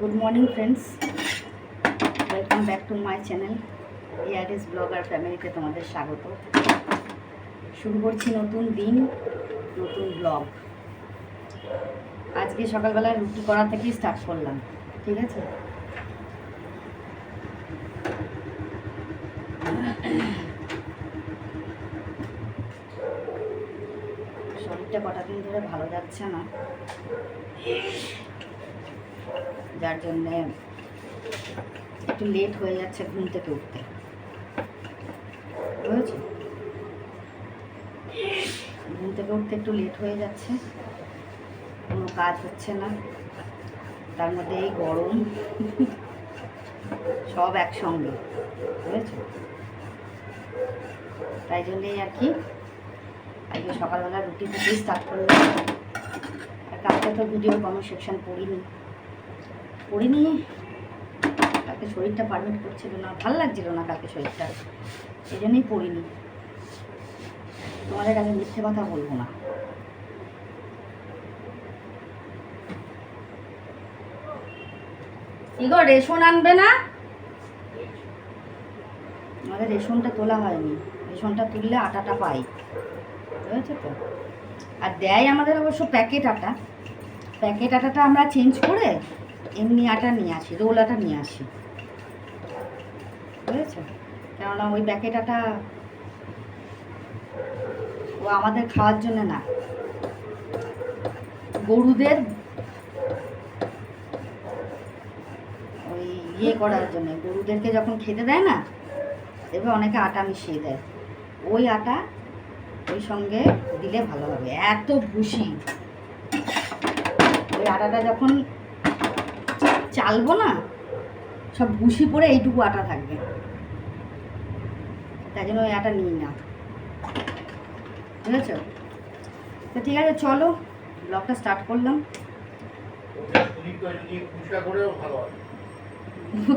Morning friends welcome back to my channel Yaris blogger ফ্যামিলিতে তোমাদের স্বাগত। শুরু করছি নতুন দিন, নতুন ব্লগ আজকে সকালবেলা রুটি করা থেকেই স্টার্ট করলাম, ঠিক আছে? শরীরটা কটা দিন ধরে ভালো যাচ্ছে না। যার জন্যে একটু লেট হয়ে যাচ্ছে ঘুম থেকে উঠতে। বুঝেছ? ঘুম থেকে উঠতে একটু লেট হয়ে যাচ্ছে, কোনো কাজ হচ্ছে না। তার মধ্যে এই গরম, সব একসঙ্গে, বুঝেছ? তাই জন্যেই আর কি, আজকে সকালবেলা রুটি থেকেই স্টার্ট করলাম। আর কালকে তো ভিডিও কমেন্ট সেকশন পড়িনি। পড়িনি কালকে শরীরটা পারমিট করছিল না। ভালো লাগছিল না কালকে শরীরটা। এই জন্যই পড়িনি। তোমাদের কাছে মিথ্যে কথা বলব না। কি গো, রেশন আনবে না? আমাদের রেশনটা তোলা হয়নি। রেশনটা তুললে আটাটা পাই। বুঝেছ তো? আর দেয় আমাদের অবশ্য প্যাকেট আটা। প্যাকেট আটাটা আমরা চেঞ্জ করে এমনি আটা নিয়ে আসি, রোল আটা নিয়ে আসি। বুঝেছ? কেননা ওই প্যাকেট আটা ও আমাদের খাওয়ার জন্য না। গরুদের ওই ইয়ে করার জন্য, গরুদেরকে যখন খেতে দেয় না এবার অনেকে আটা মিশিয়ে দেয়। ওই আটা ওই সঙ্গে দিলে ভালো হবে। এত ভুসি ওই আটাটা যখন চালবো না, সব ভুসি পরে এইটুকু আটা থাকবে। তাই জন্য ওই আটা নিই না। বুঝেছ? তো ঠিক আছে, চলো, ব্লগটা স্টার্ট করলাম।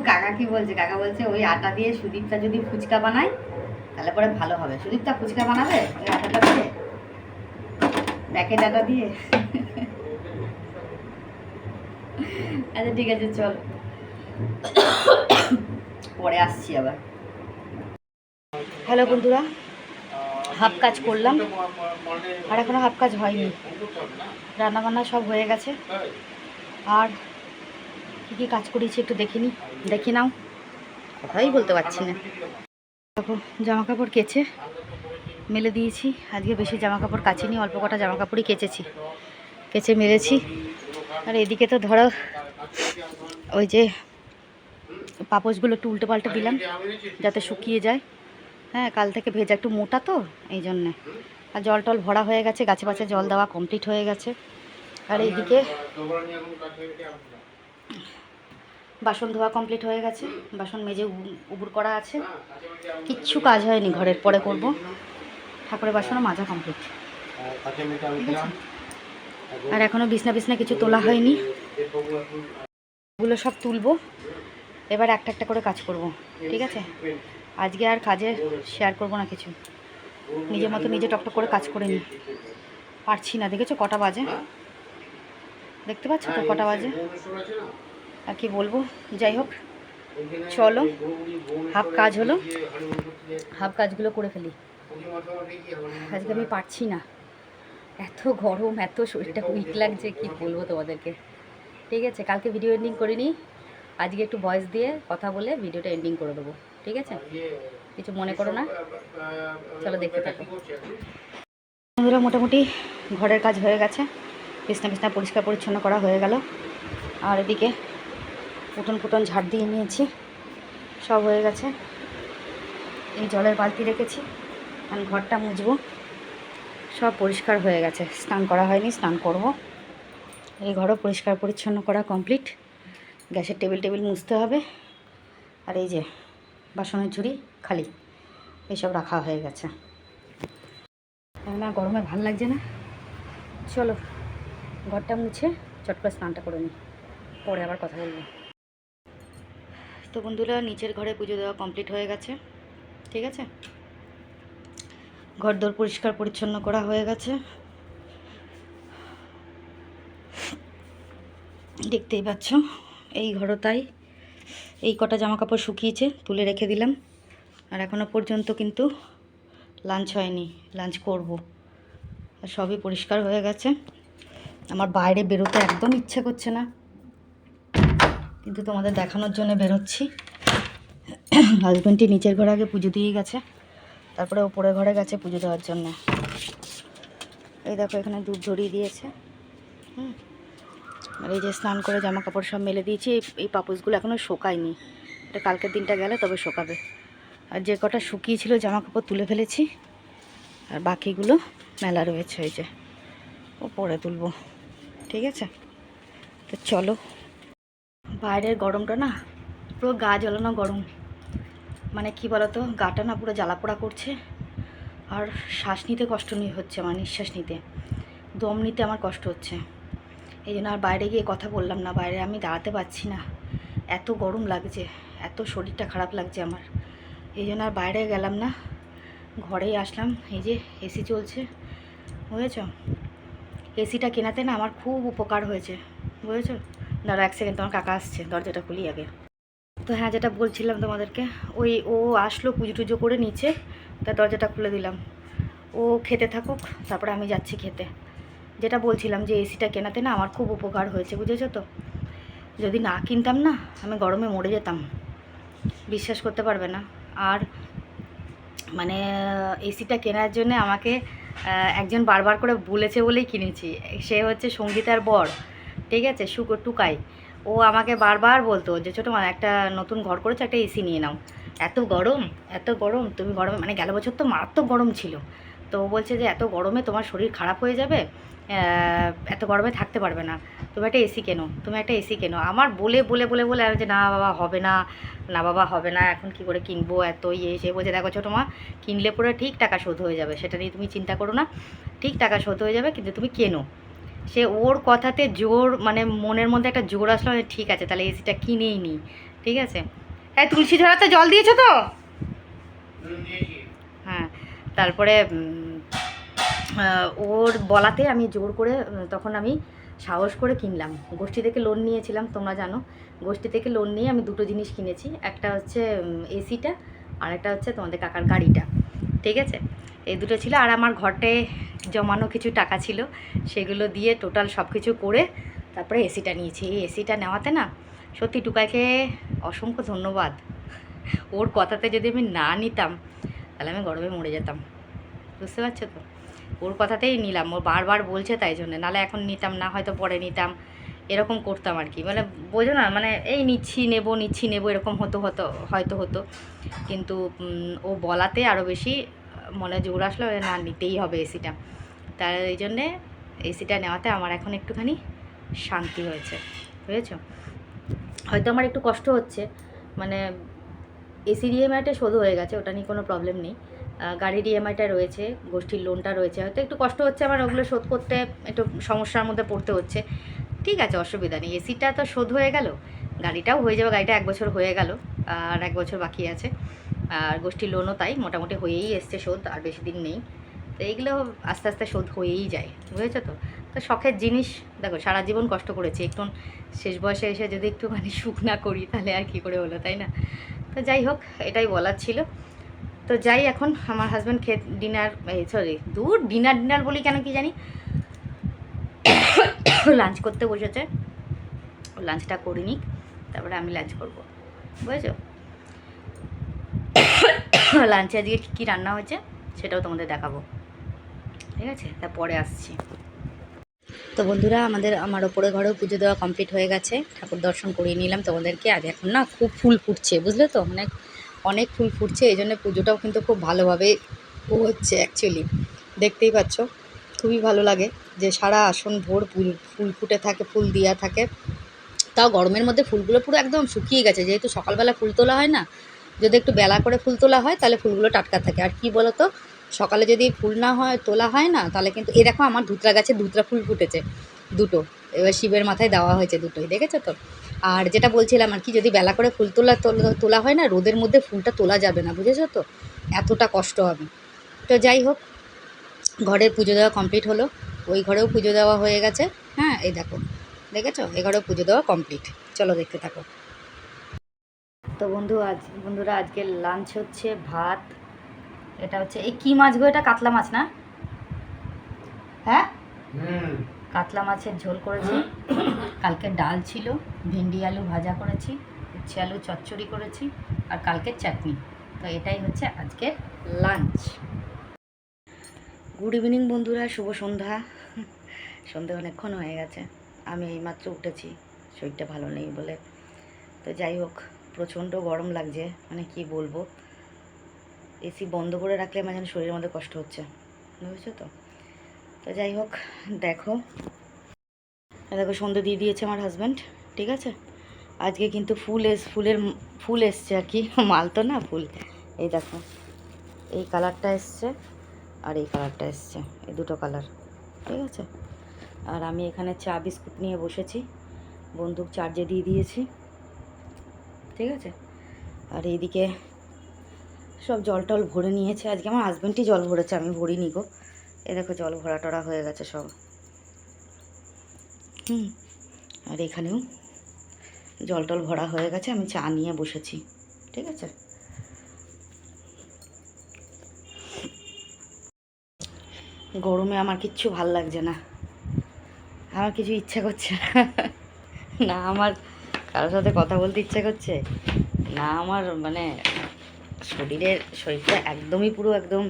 কাকা কি বলছে? কাকা বলছে, ওই আটা দিয়ে সুদীপটা যদি ফুচকা বানায়, তাহলে পরে ভালো হবে। সুদীপটা ফুচকা বানাবে? ওই আটাটা দিয়ে? প্যাকেট আটা দিয়ে? আচ্ছা ঠিক আছে, চল। পরে আসছি আবার। হ্যালো বন্ধুরা, হাফ কাজ করলাম। আর এখনও হাফ কাজ হয়নি। রান্না বান্না সব হয়ে গেছে। আর কী কী কাজ করেছি একটু দেখিনি দেখি নাও। কথাই বলতে পারছি না। দেখো জামা কাপড় কেচে মেলে দিয়েছি। আজকে বেশি জামা কাপড় কাচিনি, অল্প কটা জামা কাপড়ই কেচেছি। কেচে মেলেছি। আর এদিকে তো ধরো ওই যে পাপোশগুলো একটু উল্টে পাল্টে দিলাম যাতে শুকিয়ে যায়। হ্যাঁ কাল থেকে ভেজা একটু মোটা তো এই জন্যে। আর জল টল ভরা হয়ে গেছে গাছে পাছে জল দেওয়া কমপ্লিট হয়ে গেছে। আর এইদিকে বাসন ধোয়া কমপ্লিট হয়ে গেছে বাসন মেজে উবু- উবুর করা আছে। কিচ্ছু কাজ হয়নি ঘরের পরে করব। ঠাকুরের বাসনও মাজা কমপ্লিট আর এখনও বিছনা বিছনা কিছু তোলা হয়নি। এগুলো সব তুলবো। এবার একটা একটা করে কাজ করব। ঠিক আছে? আজকে আর কাজে শেয়ার করব না কিছু। নিজের মতো নিজে টকটক করে কাজ করে নিই পারছি না। দেখেছ কটা বাজে? দেখতে পাচ্ছ তো কটা বাজে? আর কি বলব? যাই হোক, চলো। হাফ কাজ হলো। হাফ কাজগুলো করে ফেলি। আজকে আমি পারছি না। এত গরম, এত শরীরটা উইক লাগছে, কি বলব তোমাদেরকে? ঠিক আছে, কালকে ভিডিও এন্ডিং করিনি আজকে একটু ভয়েস দিয়ে কথা বলে ভিডিওটা এন্ডিং করে দেবো, ঠিক আছে? কিছু মনে করো না? চলো দেখতে থাকো। বন্ধুরা, মোটামুটি ঘরের কাজ হয়ে গেছে। বিছনা বিছনা পরিষ্কার পরিচ্ছন্ন করা হয়ে গেল। আর এদিকে পুটন পুটন ঝাড় দিয়ে নিয়েছি। সব হয়ে গেছে। এই জলের বালতি রেখেছি। আমি ঘরটা মুছবো। সব পরিষ্কার হয়ে গেছে। স্নান করা হয়নি, স্নান করব। এই ঘরও পরিষ্কার পরিচ্ছন্ন করা কমপ্লিট গ্যাসের টেবিল টেবিল মুছতে হবে। আর এই যে বাসনের ঝুড়ি খালি এইসব রাখা হয়ে গেছে। না গরমে ভালো লাগছে না। চলো, ঘরটা মুছে চট করে স্নানটা করে নিই পরে আবার কথা বলব। তো বন্ধুরা, নিচের ঘরে পুজো দেওয়া কমপ্লিট হয়ে গেছে। ঠিক আছে? ঘর দোর পরিষ্কার পরিচ্ছন্ন করা হয়ে গেছে। দেখতেই পাচ্ছ, এই ঘরও তাই এই কটা জামা কাপড় শুকিয়েছে, তুলে রেখে দিলাম। আর এখনও পর্যন্ত কিন্তু লাঞ্চ হয়নি, লাঞ্চ করব। আর সবই পরিষ্কার হয়ে গেছে। আমার বাইরে বেরোতে একদম ইচ্ছে করছে না। কিন্তু তোমাদের দেখানোর জন্য বেরোচ্ছি। হাজব্যান্ডটি নিচের ঘরে আগে পুজো দিয়ে গেছে। তারপরে ওপরের ঘরে গেছে পুজো দেওয়ার জন্য। এই দেখো, এখানে দুধ ধরিয়ে দিয়েছে। হুম। আর এই যে স্নান করে জামা কাপড় সব মেলে দিয়েছি, এই পাপোশগুলো এখনও শোকায়নি। এটা কালকের দিনটা গেলে তবে শোকাবে। আর যে কটা শুকিয়েছিল জামা কাপড় তুলে ফেলেছি, আর বাকিগুলো মেলা রয়েছে ওই যে, ও পরে তুলবো। ঠিক আছে? তো চলো। বাইরের গরমটা না, পুরো গা জ্বালানো গরম। মানে কি বলতো, গাটা না পুরো জ্বালা পোড়া করছে। আর শ্বাস নিতে কষ্ট নিয়ে হচ্ছে আমার, নিঃশ্বাস নিতে। দম নিতে আমার কষ্ট হচ্ছে। এই জন্য আর বাইরে গিয়ে কথা বললাম না, বাইরে আমি দাঁড়াতে পারছি না। এত গরম লাগছে, এত শরীরটা খারাপ লাগছে আমার। এই জন্য আর বাইরে গেলাম না, ঘরেই আসলাম। এই যে এসি চলছে, বুঝেছ? এসিটা কেনাতে না আমার খুব উপকার হয়েছে, বুঝেছ? দাঁড়া এক সেকেন্ড তোমার কাকা আসছে, দরজাটা খুলি আগে। তো হ্যাঁ যেটা বলছিলাম তোমাদেরকে, ওই ও আসলো পুজো টুজো করে নিচে, তা দরজাটা খুলে দিলাম। ও খেতে থাকুক, তারপরে আমি যাচ্ছি খেতে। যেটা বলছিলাম যে এসিটা কেনাতে না আমার খুব উপকার হয়েছে, বুঝেছ তো? যদি না কিনতাম না, আমি গরমে মরে যেতাম। বিশ্বাস করতে পারবে না। আর মানে এসিটা কেনার জন্য আমাকে একজন বারবার করে বলেছে বলেই কিনেছি। সে হচ্ছে সঙ্গীতার বর, ঠিক আছে? সুকো, টুকাই। ও আমাকে বারবার বলতো যে, ছোটো মা, একটা নতুন ঘর করেছে, একটা এসি নিয়ে নাও। এত গরম এত গরম, তুমি গরমে মানে গেল বছর তো মারাত্মক গরম ছিল। তো বলছে যে, এত গরমে তোমার শরীর খারাপ হয়ে যাবে? এত গরমে থাকতে পারবে না। তুমি একটা এসি কেনো, তুমি একটা এসি কেনো। আমার বলে বলে বলে বলে আমি যে, না বাবা, হবে না না বাবা, হবে না, এখন কি করে কিনবো এত ইয়ে? সে বলছে, দেখো ছোটো মা, কিনলে পরে ঠিক টাকা শোধ হয়ে যাবে, সেটা নিয়ে তুমি চিন্তা করো না। ঠিক টাকা শোধ হয়ে যাবে, কিন্তু তুমি কেনো। সে ওর কথাতে জোর মানে মনের মধ্যে একটা জোর আসলো ঠিক আছে, তাহলে এসিটা কিনেই নি। ঠিক আছে? হ্যাঁ তুলসী ঝরাতে জল দিয়েছ তো? তারপরে ওর বলাতে আমি জোর করে তখন আমি সাহস করে কিনলাম। গোষ্ঠী থেকে লোন নিয়েছিলাম, তোমরা জানো। গোষ্ঠী থেকে লোন নিয়ে আমি দুটো জিনিস কিনেছি। একটা হচ্ছে এসিটা আর একটা হচ্ছে তোমাদের কাকার গাড়িটা। ঠিক আছে? এই দুটো ছিল। আর আমার ঘরটে জমানো কিছু টাকা ছিল, সেগুলো দিয়ে টোটাল সব কিছু করে তারপরে এসিটা নিয়েছি। এই এসিটা নেওয়াতে না, সত্যি টুকাইকে অসংখ্য ধন্যবাদ। ওর কথাতে যদি আমি না নিতাম তাহলে আমি গরমে মরে যেতাম। বুঝতে পারছ তো? ওর কথাতেই নিলাম, ও বারবার বলছে তাই জন্য, নাহলে এখন নিতাম না, হয়তো পরে নিতাম। এরকম করতাম আর কি মানে বোঝো না মানে এই নিচ্ছি, নেব নিচ্ছি, নেব, এরকম হতো হতো, হয়তো হতো। কিন্তু ও বলাতে আরও বেশি মনে জোর আসলো না, নিতেই হবে এসিটা। তার এই জন্যে এসিটা নেওয়াতে আমার এখন একটুখানি শান্তি হয়েছে, বুঝেছ? হয়তো আমার একটু কষ্ট হচ্ছে মানে এসির ইএমআইটা শোধ হয়ে গেছে, ওটা নিয়ে কোনো প্রবলেম নেই। গাড়ির ইএমআইটা রয়েছে, গোষ্ঠীর লোনটা রয়েছে। হয়তো একটু কষ্ট হচ্ছে আমার, ওগুলো শোধ করতে একটু সমস্যার মধ্যে পড়তে হচ্ছে। ঠিক আছে, অসুবিধা নেই। এসিটা তো শোধ হয়ে গেল, গাড়িটাও হয়ে যাবে, গাড়িটা এক বছর হয়ে গেল, আর এক বছর বাকি আছে। আর গোষ্ঠীর লোনও তাই, মোটামুটি হয়েই এসছে শোধ, আর বেশি দিন নেই। তো এইগুলো আস্তে আস্তে শোধ হয়েই যায়, বুঝেছ তো? তো শখের জিনিস, দেখো, সারা জীবন কষ্ট করেছি। একটু শেষ বয়সে এসে যদি একটুখানি সুখ না করি, তাহলে আর কি করে হলো, তাই না? তো যাই হোক, এটাই বলার ছিল। তো যাই, এখন আমার হাজব্যান্ড খেয়ে ডিনার সরি দূর ডিনার ডিনার বলি কেন কি জানি? লাঞ্চ করতে বসেছে। লাঞ্চটা করিনি, তারপরে আমি লাঞ্চ করব। বুঝেছ? লাঞ্চে আজকে কী কী রান্না হয়েছে, সেটাও তোমাদের দেখাবো। ঠিক আছে? তা পরে আসছি। তো বন্ধুরা, আমাদের আমার ওপরে ঘরেও পুজো দেওয়া কমপ্লিট হয়ে গেছে। ঠাকুর দর্শন করিয়ে নিলাম। তোমাদেরকে আর এখন না খুব ফুল ফুটছে, বুঝলে তো? অনেক অনেক ফুল ফুটছে, এই জন্য পুজোটাও কিন্তু খুব ভালোভাবে হচ্ছে অ্যাকচুয়ালি দেখতেই পাচ্ছ, খুবই ভালো লাগে যে সারা আসন ভোর ফুল ফুল ফুটে থাকে, ফুল দেওয়া থাকে। তাও গরমের মধ্যে ফুলগুলো পুরো একদম শুকিয়ে গেছে। যেহেতু সকালবেলা ফুল তোলা হয় না, যদি একটু বেলা করে ফুল তোলা হয়, তাহলে ফুলগুলো টাটকা থাকে। আর কি বলো তো সকালে যদি ফুল না হয়, তোলা হয় না, তাহলে কিন্তু এ দেখো আমার ধুতরা গাছে ধুতরা ফুল ফুটেছে, দুটো। এবার শিবের মাথায় দেওয়া হয়েছে দুটোই, দেখেছ তো? আর যেটা বলছিলাম আর কি, যদি বেলা করে ফুল তোলা, তোলা- হয় না, রোদের মধ্যে ফুলটা তোলা যাবে না, বুঝেছ তো? এতটা কষ্ট হবে। তো যাই হোক, ঘরের পুজো দেওয়া কমপ্লিট হলো। ওই ঘরেও পুজো দেওয়া হয়ে গেছে। হ্যাঁ এই দেখো, দেখেছ? এ ঘরেও পুজো দেওয়া কমপ্লিট চলো দেখতে থাকো। তো বন্ধু, আজ, বন্ধুরা আজকে লাঞ্চ হচ্ছে ভাত এটা হচ্ছে এই কি মাছ গো এটা? কাতলা মাছ না? হ্যাঁ? কাতলা মাছের ঝোল করেছি। কালকে ডাল ছিল ভেন্ডি আলু ভাজা করেছি উচ্ছে আলু চচ্চড়ি করেছি আর কালকের চাটনি। তো এটাই হচ্ছে আজকের লাঞ্চ গুড ইভিনিং বন্ধুরা শুভ সন্ধ্যা। সন্ধ্যা অনেকক্ষণ হয়ে গেছে। আমি এইমাত্র উঠেছি শরীরটা ভালো নেই বলে। তো যাই হোক প্রচণ্ড গরম লাগছে মানে কি বলব? এসি বন্ধ করে রাখলে আমার যেন শরীরের মধ্যে কষ্ট হচ্ছে। বুঝেছ তো? তো যাই হোক, দেখো। দেখো সন্ধে দিয়ে দিয়েছে আমার হাজব্যান্ড ঠিক আছে? আজকে কিন্তু ফুল এস, ফুলের ফুল এসছে আর কি। মাল তো না ফুল। এই দেখো, এই কালারটা এসছে আর এই কালারটা এসছে, এই দুটো কালার ঠিক আছে? আর আমি এখানে চা, বিস্কুট নিয়ে বসেছি। বন্দুক চার্জে দিয়ে দিয়েছি, ঠিক আছে? আর এইদিকে সব জল টল ভরে নিয়েছে। আজকে আমার হাজব্যান্ডই জল ভরেছে, আমি ভরিনি গো। এ দেখো জল ভরা টরা হয়ে গেছে সব। হুম, আর এখানেও জল টল ভরা হয়ে গেছে, আমি চা নিয়ে বসেছি, ঠিক আছে? গরমে আমার কিচ্ছু ভালো লাগছে না। আমার কিছু ইচ্ছা করছে না, আমার কারোর সাথে কথা বলতে ইচ্ছা করছে? না, আমার মানে শরীরের শরীরটা একদমই পুরো একদম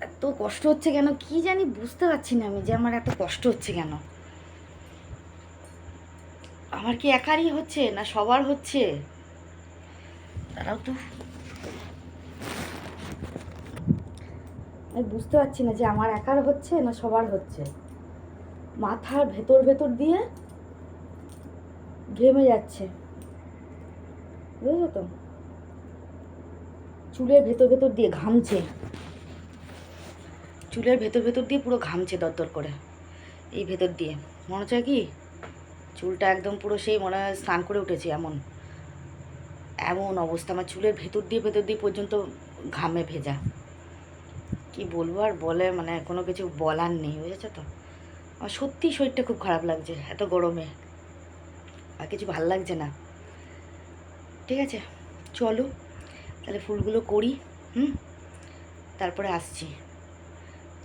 এত কষ্ট হচ্ছে কেন? কি জানি বুঝতে পারছি না আমি যে আমার এত কষ্ট হচ্ছে কেন? আমার কি একারই হচ্ছে না সবার হচ্ছে? তারাও তো। আমি বুঝতে পারছি না যে আমার একার হচ্ছে না সবার হচ্ছে। মাথার ভেতর ভেতর দিয়ে ঘেমে যাচ্ছে। বুঝলো তো? চুলের ভেতর ভেতর দিয়ে ঘামছে। চুলের ভেতর ভেতর দিয়ে পুরো ঘামছে দরদর করে, এই ভেতর দিয়ে। মনে হচ্ছে কি? চুলটা একদম পুরো সেই মনে হয় স্নান করে উঠেছে এমন। এমন অবস্থা, আমার চুলের ভেতর দিয়ে ভেতর দিয়ে পর্যন্ত ঘামে ভেজা। কি বলব আর বলে মানে কোনো কিছু বলার নেই, বুঝেছ তো? আমার সত্যি শরীরটা খুব খারাপ লাগছে, এত গরমে। আর কিছু ভালো লাগছে না। ঠিক আছে, চলো। তাহলে ফুলগুলো করি, হুম? তারপরে আসছি।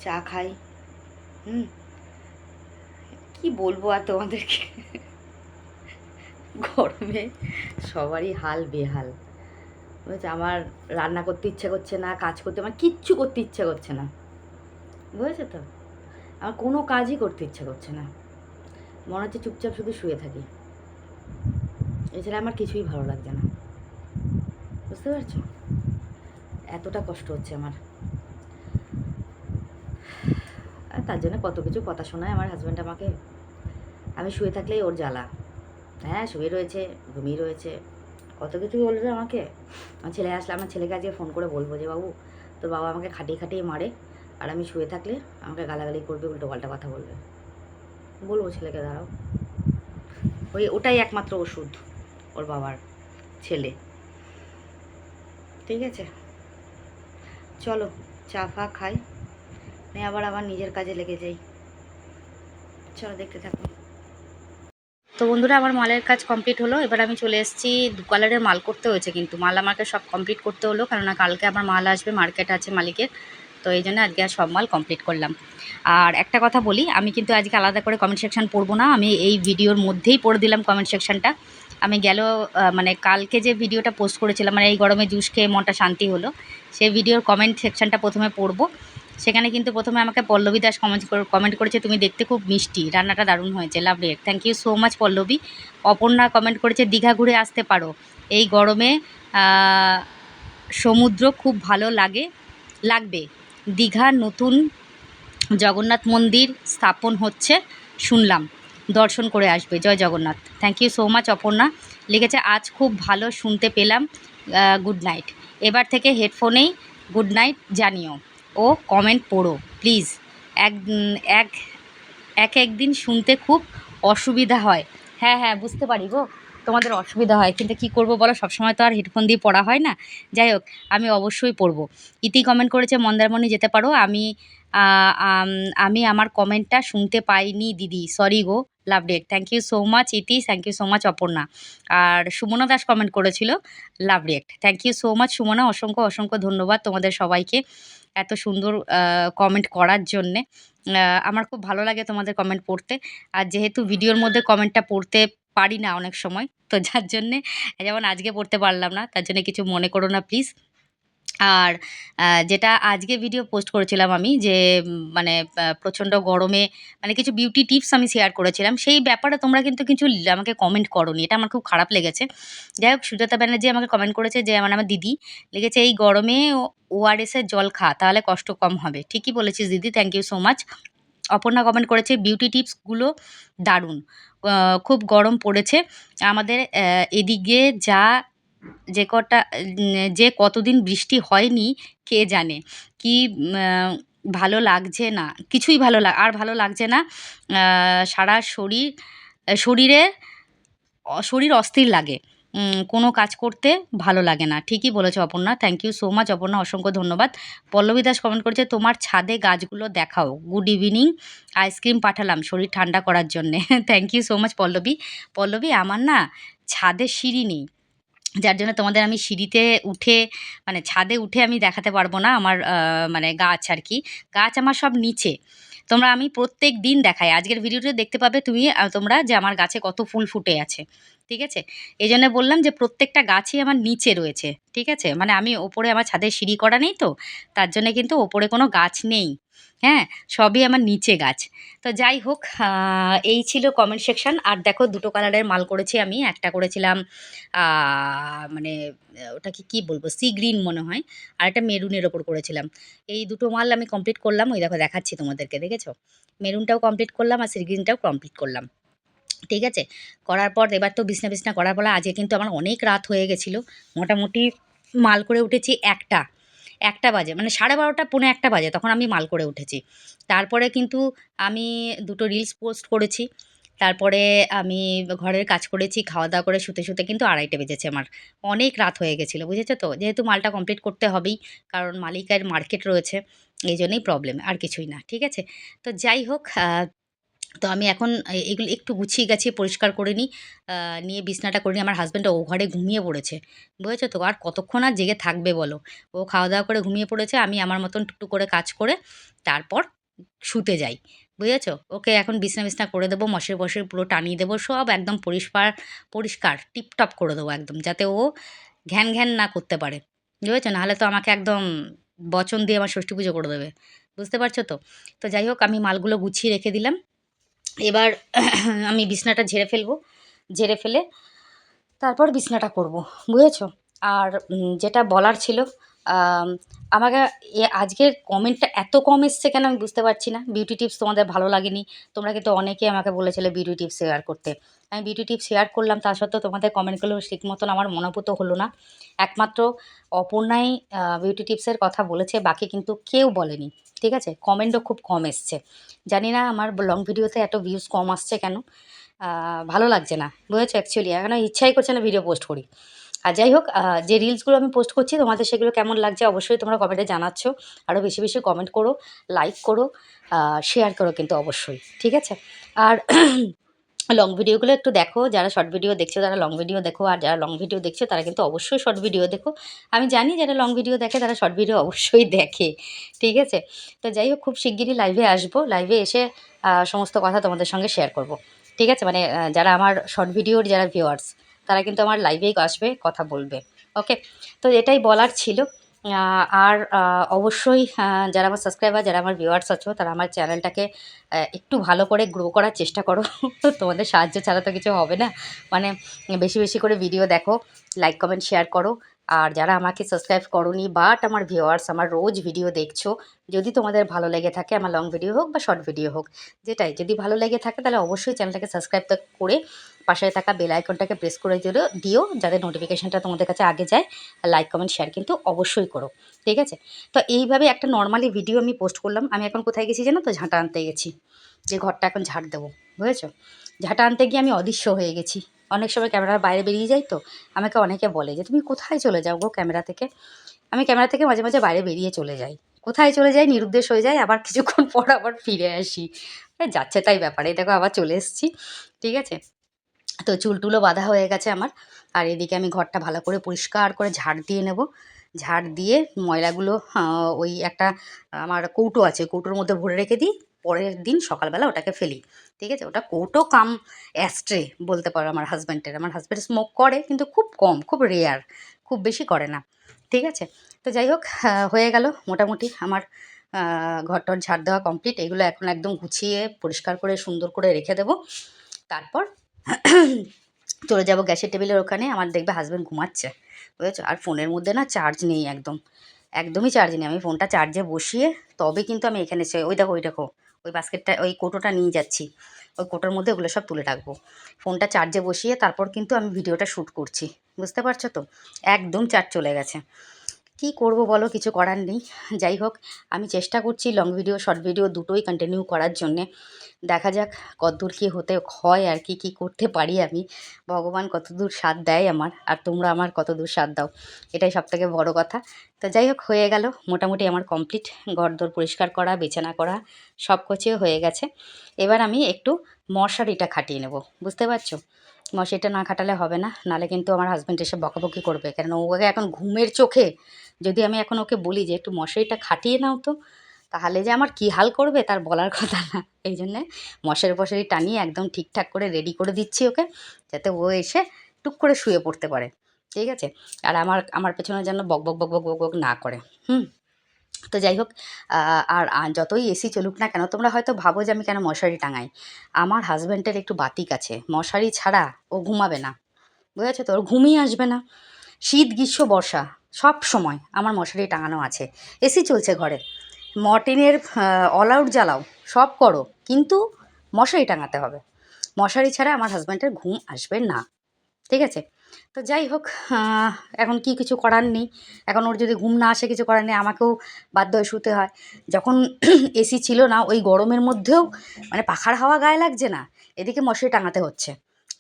চা খাই, হুম? কি বলব আর তোমাদেরকে? গরমে সবারই হাল বেহাল। বুঝেছ আমার রান্না করতে ইচ্ছে করছে না, কাজ করতে, আমার কিচ্ছু করতে ইচ্ছে করছে না। বুঝেছ তো? আমার কোনো কাজই করতে ইচ্ছে করছে না। মনে হচ্ছে চুপচাপ শুধু শুয়ে থাকি। এছাড়া আমার কিছুই ভালো লাগছে না। বুঝতে পারছ? এতটা কষ্ট হচ্ছে আমার। আর তার জন্য কত কিছু কথা শোনায় আমার হাজব্যান্ড আমাকে। আমি শুয়ে থাকলেই ওর জ্বালা। হ্যাঁ শুয়ে রয়েছে, ঘুমিয়ে রয়েছে। কত কিছু বলবে আমাকে? আমার ছেলে আসলে আমার ছেলেকে আজকে ফোন করে বলব যে, বাবু, তোর বাবা আমাকে খাটিয়ে খাটিয়ে মারে। আর আমি শুয়ে থাকলে আমাকে গালাগালি করবে, উল্টো পাল্টা কথা বলবে। বলব ছেলেকে, দাঁড়াও। ওই ওটাই একমাত্র ওষুধ, ওর বাবার ছেলে। ঠিক আছে? চলো, চা ফা খাই। নিয়ে আবার আবার নিজের কাজে লেগে যাই। চলো, দেখতে থাকো। তো বন্ধুরা, আমার মালের কাজ কমপ্লিট হলো। এবার আমি চলে এসেছি। দু কালারের মাল করতে হয়েছে কিন্তু। মাল আমাকে সব কমপ্লিট করতে হলো, কেননা কালকে আমার মাল আসবে মার্কেট আছে মালিকের। তো এই জন্য আজকে আর সব মাল কমপ্লিট করলাম। আর একটা কথা বলি, আমি কিন্তু আজকে আলাদা করে কমেন্ট সেকশন পড়ব না। আমি এই ভিডিওর মধ্যেই পড়ে দিলাম কমেন্ট সেকশনটা আমি গেল মানে কালকে যে ভিডিওটা পোস্ট করেছিলাম মানে এই গরমে জুস খেয়ে মনটা শান্তি হলো, সেই ভিডিওর কমেন্ট সেকশনটা প্রথমে পড়ব। সেখানে কিন্তু প্রথমে আমাকে পল্লবী দাস কমেন্ট কমেন্ট করেছে, তুমি দেখতে খুব মিষ্টি, রান্নাটা দারুণ হয়েছে love react thank you so much Pallavi. Aparna comment করেছে, দীঘা ঘুরে আসতে পারো, এই গরমে সমুদ্র খুব ভালো লাগে, লাগবে। দীঘার নতুন জগন্নাথ মন্দির স্থাপন হচ্ছে, শুনলাম। দর্শন করে আসবে। Joy Jagannath. Thank you so much Aparna. লিখেছে, আজ খুব ভালো শুনতে পেলাম। গুড নাইট এবার থেকে হেডফোনেই গুড নাইট জানিও ও কমেন্ট পড়ো প্লিজ এক এক এক একদিন শুনতে খুব অসুবিধা হয়। হ্যাঁ হ্যাঁ বুঝতে পারি গো। তোমাদের অসুবিধা হয়, কিন্তু কি করব বলো? সবসময় তো আর হেডফোন দিয়ে পড়া হয় না। যাই হোক, আমি অবশ্যই পড়ব। ইতি কমেন্ট করেছে, মন্দারমণি যেতে পারো। আমি আম, আমি আমার কমেন্টটা শুনতে পাইনি দিদি। Sorry go love react thank you so much Iti. Thank you so much Aparna. R Sumana Das comment করেছিল love react thank you so much Sumana. অসংখ্য অসংখ্য ধন্যবাদ তোমাদের সবাইকে এত সুন্দর কমেন্ট করার জন্যে। আমার খুব ভালো লাগে তোমাদের কমেন্ট পড়তে। আর যেহেতু ভিডিওর মধ্যে কমেন্টটা পড়তে পারি না অনেক সময় তো যার জন্যে যেমন আজকে পড়তে পারলাম না তার জন্য কিছু মনে করো না প্লিজ আর যেটা আজকে ভিডিও পোস্ট করেছিলাম আমি যে মানে প্রচণ্ড গরমে মানে কিছু বিউটি টিপস আমি শেয়ার করেছিলাম, সেই ব্যাপারে তোমরা কিন্তু কিছু আমাকে কমেন্ট করোনি, এটা আমার খুব খারাপ লেগেছে। যাই হোক, সুজাতা ব্যানার্জি আমাকে কমেন্ট করেছে যে, আমার আমার দিদি, লেগেছে এই গরমে ওআরএসের জল খা, তাহলে কষ্ট কম হবে। ঠিকই বলেছিস দিদি thank you so much Aparna comment করেছে বিউটি টিপসগুলো দারুণ। খুব গরম পড়েছে। আমাদের এদিকে যা যে কটা, যে কতদিন বৃষ্টি হয়নি, কে জানে? কি ভালো লাগছে না? কিছুই ভালো লাগ আর ভালো লাগছে না। সারা শরীর, শরীরে শরীর অস্থির লাগে। কোনো কাজ করতে ভালো লাগে না। ঠিকই বলেছ Aparna. Thank you so much Aparna, অসংখ্য ধন্যবাদ। পল্লবী দাস কমেন্ট করেছে, তোমার ছাদে গাছগুলো দেখাও। গুড ইভিনিং আইসক্রিম পাঠালাম শরীর ঠান্ডা করার জন্যে। Thank you so much Pallavi. Pallavi, আমার না ছাদে সিঁড়ি নেই। যার জন্য তোমাদের আমি সিঁড়িতে উঠে মানে ছাদে উঠে আমি দেখাতে পারব না আমার মানে গাছ আর কি। গাছ আমার সব নিচে। তোমরা আমি প্রত্যেক দিন দেখাই। আজকের ভিডিওটা দেখতে পাবে তুমি তোমরা যে আমার গাছে কত ফুল ফুটে আছে। ঠিক আছে? এই জন্য বললাম যে প্রত্যেকটা গাছই আমার নিচে রয়েছে, ঠিক আছে? মানে আমি ওপরে আমার ছাদে সিঁড়ি করা নেই তো, তার জন্য কিন্তু ওপরে কোনো গাছ নেই হ্যাঁ? সবই আমার নিচে গাছ। তো যাই হোক এই ছিল কমেন্ট সেকশন আর দেখো, দুটো কালারের মাল করেছি আমি। একটা করেছিলাম মানে ওটাকে কি বলব? সি গ্রিন মনে হয়। আর একটা মেরুনের ওপর করেছিলাম। এই দুটো মাল আমি কমপ্লিট করলাম। ওই দেখো, দেখাচ্ছি তোমাদেরকে, দেখেছ? মেরুনটাও কমপ্লিট করলাম আর সি গ্রিনটাও কমপ্লিট করলাম। ঠিক আছে? করার পর এবার তো বিছনা বিছনা করার পর আজকে কিন্তু আমার অনেক রাত হয়ে গেছিল। মোটামুটি মাল করে উঠেছি একটা একটা বাজে মানে সাড়ে বারোটা পৌনে একটা বাজে তখন আমি মাল করে উঠেছি। তারপরে কিন্তু আমি দুটো রিলস পোস্ট করেছি, তারপরে আমি ঘরের কাজ করেছি খাওয়া দাওয়া করে শুতে শুতে কিন্তু আড়াইটে বেজেছে আমার। অনেক রাত হয়ে গেছিল, বুঝেছ তো? যেহেতু মালটা কমপ্লিট করতে হবেই, কারণ মালিকের মার্কেট রয়েছে, এই জন্যই প্রবলেম আর কিছুই না, ঠিক আছে? তো যাই হোক তো আমি এখন এগুলো একটু গুছিয়ে গাছিয়ে পরিষ্কার করে নিই। নিয়ে বিছনাটা করে নিই। আমার হাজব্যান্ডটা ও ঘরে ঘুমিয়ে পড়েছে। বুঝেছ তো? আর কতক্ষণ আর জেগে থাকবে বলো? ও খাওয়া দাওয়া করে ঘুমিয়ে পড়েছে। আমি আমার মতন টুকটুক করে কাজ করে তারপর শুতে যাই। বুঝেছ? ওকে এখন বিছনা বিছনা করে দেবো, মশারি বসে পুরো টানিয়ে দেবো, সব একদম পরিষ্কার পরিষ্কার, টিপটপ করে দেবো একদম, যাতে ও ঘ্যান ঘ্যান না করতে পারে। বুঝেছ? নাহলে তো আমাকে একদম বচন দিয়ে আমার ষষ্ঠী পুজো করে দেবে। বুঝতে পারছ তো? তো যাই হোক, আমি মালগুলো গুছিয়ে রেখে দিলাম। এবার আমি বিছনাটা ঝেড়ে ফেলব, ঝেড়ে ফেলে তারপর বিছনাটা করব, বুঝেছ? আর যেটা বলার ছিল আমাকে এ, আজকের কমেন্টটা এত কম এসছে কেন আমি বুঝতে পারছি না। বিউটি টিপস তোমাদের ভালো লাগেনি, তোমরা কিন্তু অনেকেই আমাকে বলেছিলে বিউটি টিপস শেয়ার করতে। আমি বিউটি টিপ শেয়ার করলাম তা সত্ত্বেও তোমাদের কমেন্টগুলো ঠিক মতন আমার মনোভূত হলো না। একমাত্র অপর্ণাই বিউটি টিপসের কথা বলেছে, বাকি কিন্তু কেউ বলেনি, ঠিক আছে? কমেন্টও খুব কম এসছে। জানি না আমার লং ভিডিওতে এত ভিউজ কম আসছে কেন ভালো লাগছে না, বুঝেছ অ্যাকচুয়ালি এখন ইচ্ছাই করছে না ভিডিও পোস্ট করি। আর যাই হোক যে রিলসগুলো আমি পোস্ট করছি, তোমাদের সেগুলো কেমন লাগছে অবশ্যই তোমরা কমেন্টে জানাচ্ছ। আরও বেশি বেশি কমেন্ট করো লাইক করো শেয়ার করো কিন্তু অবশ্যই, ঠিক আছে? আর লং ভিডিওগুলো একটু দেখো। যারা শর্ট ভিডিও দেখছ, তারা লং ভিডিও দেখো। আর যারা লং ভিডিও দেখছ, তারা কিন্তু অবশ্যই শর্ট ভিডিও দেখো। আমি জানি যারা লং ভিডিও দেখে, তারা শর্ট ভিডিও অবশ্যই দেখে। ঠিক আছে? তো যাই হোক, খুব শিগগিরই লাইভে আসব। লাইভে এসে সমস্ত কথা তোমাদের সঙ্গে শেয়ার করব। ঠিক আছে? মানে যারা আমার শর্ট ভিডিওর যারা ভিউয়ার্স তারা কিন্তু আমার লাইভেই আসবে, কথা বলবে। ওকে তো এটাই বলার ছিল। আর অবশ্যই যারা আমার সাবস্ক্রাইবার যারা আমার ভিউয়ার্স আছো, তারা আমার চ্যানেলটাকে একটু ভালো করে গ্রো করার চেষ্টা করো। তোমাদের সাহায্য ছাড়া তো কিছু হবে না। মানে বেশি বেশি করে ভিডিও দেখো লাইক কমেন্ট শেয়ার করো। আর যারা আমাকে সাবস্ক্রাইব করনি বাট আমার ভিউয়ার্স আমার রোজ ভিডিও দেখছ, যদি তোমাদের ভালো লেগে থাকে আমার লং ভিডিও হোক বা শর্ট ভিডিও হোক, যেটাই, যদি ভালো লেগে থাকে তাহলে অবশ্যই চ্যানেলটাকে সাবস্ক্রাইব করে পাশে থাকা বেল আইকনটাকে প্রেস করে দিও দিও, যাতে নোটিফিকেশানটা তোমাদের কাছে আগে যায় লাইক কমেন্ট শেয়ার কিন্তু অবশ্যই করো, ঠিক আছে? তো এইভাবে একটা নর্মালি ভিডিও আমি পোস্ট করলাম, আমি এখন কোথায় গেছি জানো তো? ঝাঁটা আনতে গেছি, যে ঘরটা এখন ঝাড় দেবো, বুঝেছ? ঝাঁটা আনতে গিয়ে আমি অদৃশ্য হয়ে গেছি। অনেক সময় ক্যামেরার বাইরে বেরিয়ে যাই তো, আমাকে অনেকে বলে যে, তুমি কোথায় চলে যাও গো ক্যামেরা থেকে? আমি ক্যামেরা থেকে মাঝে মাঝে বাইরে বেরিয়ে চলে যাই। কোথায় চলে যাই? নিরুদ্দেশ হয়ে যায় আবার কিছুক্ষণ পর আবার ফিরে আসি। যাচ্ছে তাই ব্যাপারে। দেখো, আবার চলে এসেছি, ঠিক আছে? তো চুল টুলও বাঁধা হয়ে গেছে আমার। আর এদিকে আমি ঘরটা ভালো করে পরিষ্কার করে ঝাড় দিয়ে নেব। ঝাড় দিয়ে ময়লাগুলো ওই একটা আমার কৌটো আছে, কৌটোর মধ্যে ভরে রেখে দিই। পরের দিন সকালবেলা ওটাকে ফেলি। ঠিক আছে? ওটা কৌটো কাম অ্যাস্ট্রে বলতে পারো আমার হাজব্যান্ডের আমার হাজব্যান্ড স্মোক করে, কিন্তু খুব কম, খুব রেয়ার খুব বেশি করে না। ঠিক আছে? তো যাই হোক হয়ে গেল মোটামুটি আমার ঘরটর ঝাড় দেওয়া কমপ্লিট এগুলো এখন একদম গুছিয়ে, পরিষ্কার করে, সুন্দর করে রেখে দেবো। তারপর চলে যাব গ্যাসের টেবিলের ওখানে। আমার দেখবে হাজব্যান্ড ঘুমাচ্ছে। বুঝেছ? আর ফোনের মধ্যে না চার্জ নেই একদম। একদমই চার্জ নেই। আমি ফোনটা চার্জে বসিয়ে তবে কিন্তু আমি এখানে ওই দেখো ওই দেখো। ওই বাস্কেটটা, ওই কোটোটা নিয়ে যাচ্ছি। ওই কোটোর মধ্যে ওগুলো সব তুলে রাখব। ফোনটা চার্জে বসিয়ে তারপর কিন্তু আমি ভিডিওটা শ্যুট করছি। বুঝতে পারছ তো? একদম চার্জ চলে গেছে। কি করব বলো? কিছু করার নেই। যাই হোক, আমি চেষ্টা করছি লং ভিডিও শর্ট ভিডিও দুটোই কন্টিনিউ করার জন্যে। দেখা যাক কতদূর কী হতে হয় আর কি, কী করতে পারি আমি। ভগবান কতদূর সাথ দেয় আমার, আর তোমরা আমার কতদূর সাথ দাও? এটাই সবথেকে বড় কথা। তো যাই হোক, হয়ে গেল। মোটামুটি আমার কমপ্লিট ঘরদোর পরিষ্কার করা, বিছানা করা সব কিছুই হয়ে গেছে। এবার আমি একটু মশারিটা খাটিয়ে নেব। বুঝতে পারছ? মশারিটা না খাটালে হবে না। নালে কিন্তু আমার হাজব্যান্ড এসে বকাবকি করবে। কেন ওকে এখন ঘুমের চোখে, যদি আমি এখন ওকে বলি যে, একটু মশারিটা খাটিয়ে নাও তো, তাহলে যে আমার কী হাল করবে তার বলার কথা না। এই জন্যে মশারি ফশারি টানিয়ে একদম ঠিকঠাক করে রেডি করে দিচ্ছি ওকে, যাতে ও এসে টুক করে শুয়ে পড়তে পারে। ঠিক আছে? আর আমার আমার পেছনে যেন বক বক বক বক বক বক না করে। হুম? তো যাই হোক আর যতই এসি চলুক না কেন, তোমরা হয়তো ভাবো যে আমি কেন মশারি টাঙাই। আমার হাজব্যান্ডের একটু বাতিক আছে, মশারি ছাড়া ও ঘুমাবে না। বুঝেছ তো? ওর ঘুমিয়ে আসবে না। শীত, গ্রীষ্ম, বর্ষা, সব সময় আমার মশারি টাঙানো আছে। এসি চলছে ঘরে। মর্টিনের অল আউট জ্বালাও, সব করো, কিন্তু মশারি টাঙাতে হবে। মশারি ছাড়া আমার হাজব্যান্ডের ঘুম আসবে না। ঠিক আছে? তো যাই হোক এখন কি কিছু করার নেই। এখন ওর যদি ঘুম না আসে কিছু করার নেই আমাকেও বাধ্য হয়ে শুতে হয়। যখন এসি ছিল না ওই গরমের মধ্যেও মানে পাখার হাওয়া গায়ে লাগছে না এদিকে মশারি টাঙাতে হচ্ছে।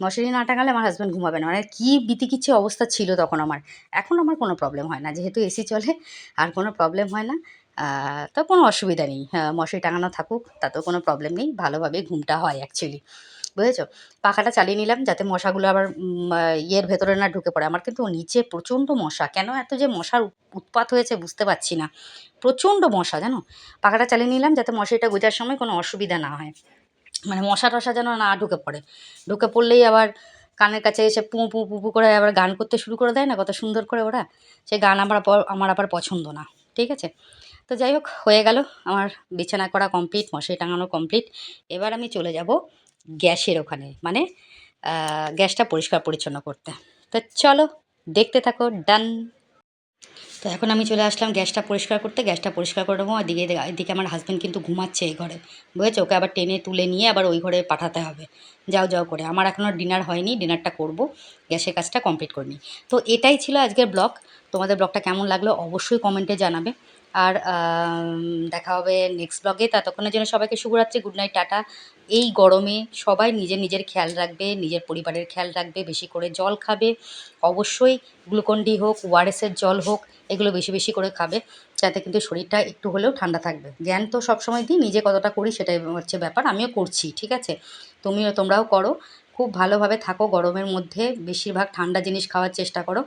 মশারি না টাঙালে আমার হাজব্যান্ড ঘুমাবে না। মানে কী বিতিকিচ্ছি অবস্থা ছিল তখন আমার। এখন আমার কোনো প্রবলেম হয় না। যেহেতু এসি চলে আর কোনো প্রবলেম হয় না তো কোনো অসুবিধা নেই। হ্যাঁ, মশারি টাঙানো থাকুক তাতেও কোনো প্রবলেম নেই। ভালোভাবে ঘুমটা হয় অ্যাকচুয়ালি বুঝেছ? পাখাটা চালিয়ে নিলাম যাতে মশাগুলো আবার ইয়ের ভেতরে না ঢুকে পড়ে। আমার কিন্তু নিচে প্রচণ্ড মশা। কেন এত যে মশার উৎপাত হয়েছে বুঝতে পারছি না। প্রচণ্ড মশা, জানো? পাখাটা চালিয়ে নিলাম যাতে মশারিটা গোজার সময় কোনো অসুবিধা না হয়। মানে মশা টশা যেন না ঢুকে পড়ে। ঢুকে পড়লেই আবার কানের কাছে এসে পু পু পু পু করে আবার গান করতে শুরু করে দেয় না? কত সুন্দর করে ওরা। সেই গান আমার আমার আবার পছন্দ না। ঠিক আছে? তো যাই হোক, হয়ে গেল। আমার বিছানা করা কমপ্লিট মশারি টাঙানো কমপ্লিট এবার আমি চলে যাব গ্যাসের ওখানে মানে গ্যাসটা পরিষ্কার পরিচ্ছন্ন করতে। তো চলো, দেখতে থাকো, ডান। তো এখন আমি চলে আসলাম গ্যাসটা পরিষ্কার করতে, গ্যাসটা পরিষ্কার করে নেব, এদিকে এদিকে আমার হাজব্যান্ড কিন্তু ঘুমাচ্ছে এই ঘরে, বুঝেছ? ওকে আবার টেনে তুলে নিয়ে আবার ওই ঘরে পাঠাতে হবে। যাও যাও করে। আমার এখনও ডিনার হয়নি ডিনারটা করব, গ্যাসের কাজটা কমপ্লিট করে নিই। তো এটাই ছিল আজকের ব্লগ তোমাদের ব্লগটা কেমন লাগল অবশ্যই কমেন্টে জানাবে। আর দেখা হবে নেক্সট ব্লগে ততক্ষণের জন্য সবাইকে শুভরাত্রি গুড নাইট টাটা। এই গরমে সবাই নিজের নিজের খেয়াল রাখবে, নিজের পরিবারের খেয়াল রাখবে, বেশি করে জল খাবে। অবশ্যই গ্লুকন ডি হোক ওআরএসের জল হোক, এগুলো বেশি বেশি করে খাবে, যাতে কিন্তু শরীরটা একটু হলেও ঠান্ডা থাকবে। জ্ঞান তো সবসময় দিই, নিজে কতটা করি সেটাই হচ্ছে ব্যাপার, আমিও করছি, ঠিক আছে? তুমিও তোমরাও করো। খুব ভালোভাবে থাকো, গরমের মধ্যে বেশিরভাগ ঠান্ডা জিনিস খাওয়ার চেষ্টা করো।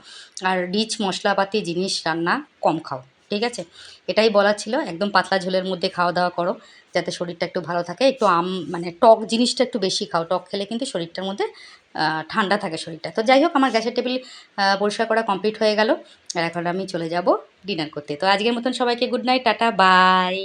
আর রিচ মশলাপাতি জিনিস রান্না কম খাও, ঠিক আছে? এটাই বলার ছিল, একদম পাতলা ঝোলের মধ্যে খাওয়া দাওয়া করো, যাতে শরীরটা একটু ভালো থাকে। একটু আম মানে টক জিনিসটা একটু বেশি খাও, টক খেলে কিন্তু শরীরটার মধ্যে ঠান্ডা থাকে শরীরটা। তো যাই হোক, আমার গ্যাসের টেবিল পরিষ্কার করা কমপ্লিট হয়ে গেল। আর এখন আমি চলে যাব ডিনার করতে। তো আজকের মতন সবাইকে গুড নাইট, টাটা, বাই।